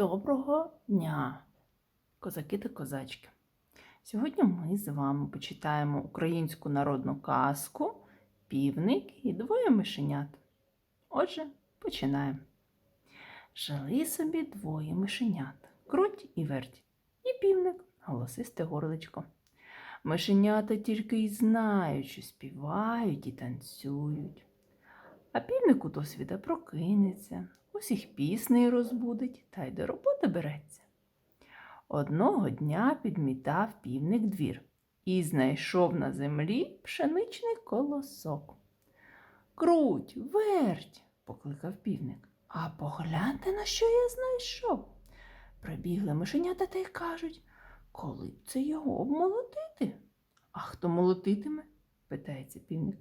Доброго дня, козаки та козачки! Сьогодні ми з вами почитаємо українську народну казку Півник і двоє мишенят. Отже, починаємо. Жили собі двоє мишенят круть і верть, і півник, голосисте горличко. Мишенята тільки й знають, що співають і танцюють. А півник у досвіда прокинеться, усіх піснею розбудить та й до роботи береться. Одного дня підмітав півник двір і знайшов на землі пшеничний колосок. Круть, верть, покликав півник. А погляньте, на що я знайшов. Прибігли мишенята та й кажуть, коли б це його обмолотити? А хто молотитиме? питається півник.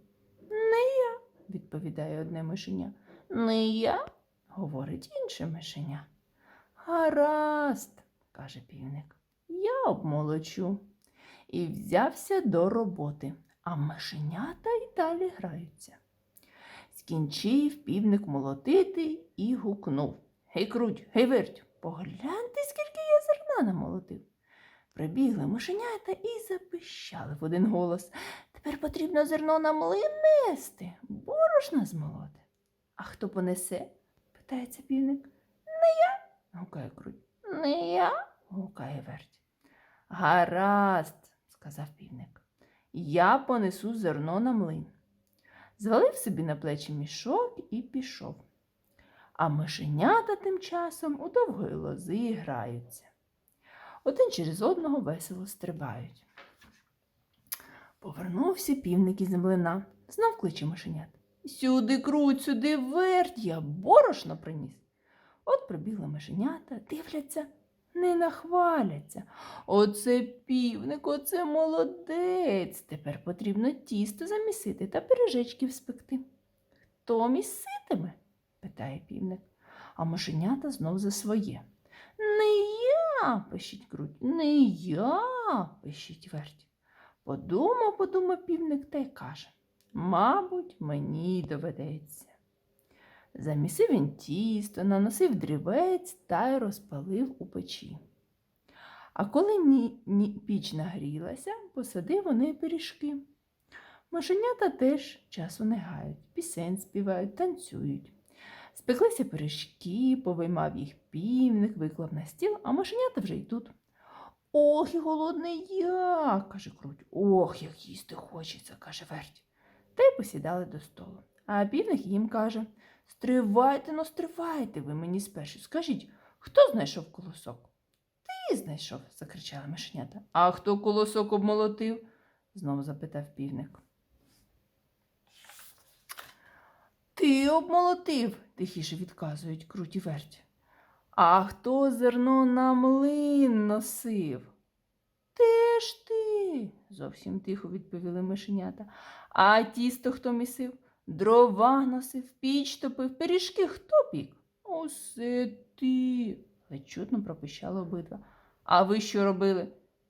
Не я, відповідає одне мишеня. Не я, говорить інше мишеня. Гаразд, каже півник, я обмолочу. І взявся до роботи, а мишенята й далі граються. Скінчив півник молотити і гукнув. Гей, круть, гей, верть, погляньте, скільки я зерна намолотив. Прибігли мишенята і запищали в один голос. Тепер потрібно зерно на млин нести, борошна змолоти. А хто понесе? Питається півник. Не я, гукає круть. Не я, гукає верть. Гаразд, сказав півник. Я понесу зерно на млин. Звалив собі на плечі мішок і пішов. А мишенята тим часом у довгої лози граються. Один через одного весело стрибають. Повернувся півник із млина, знов кличе мишенят. Сюди круть, сюди верть, я борошно приніс. От прибігли мишенята, дивляться, не нахваляться. Оце півник, оце молодець. Тепер потрібно тісто замісити та пиріжечків спекти. Хто міситиме? питає півник, а мишенята знов за своє. Не я, пищить круть, не я, пищить верть. Подумав, подумав півник та й каже Мабуть, мені доведеться. Замісив він тісто, наносив дрівець та й розпалив у печі. А коли ні, ні, піч нагрілася, посадив у неї пиріжки. Мишенята теж часу не гають, пісень співають, танцюють. Спеклися пиріжки, повиймав їх півник, виклав на стіл, а мишенята вже й тут. Ох, і голодний я, каже круть. Ох, як їсти хочеться, каже верть. Посідали до столу. А півник їм каже Стривайте, ну стривайте ви мені спершу. Скажіть, хто знайшов колосок? Ти знайшов, закричали мишенята. А хто колосок обмолотив? знову запитав півник. Ти обмолотив, тихіше відказують круті верть. А хто зерно на млин носив? Теж ти, зовсім тихо відповіли мишенята. А тісто хто місив? Дрова носив, піч топив, пиріжки хто пік? Усе ти. ледь чутно пропищали обидва. А ви що робили?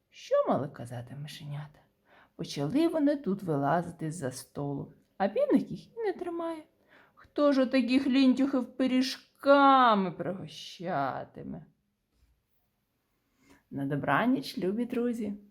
Що мали казати мишенята? Почали вони тут вилазити з-за столу, а півник їх і не тримає. Хто ж отаких лінтюхів пиріжками пригощатиме? На добраніч, любі друзі!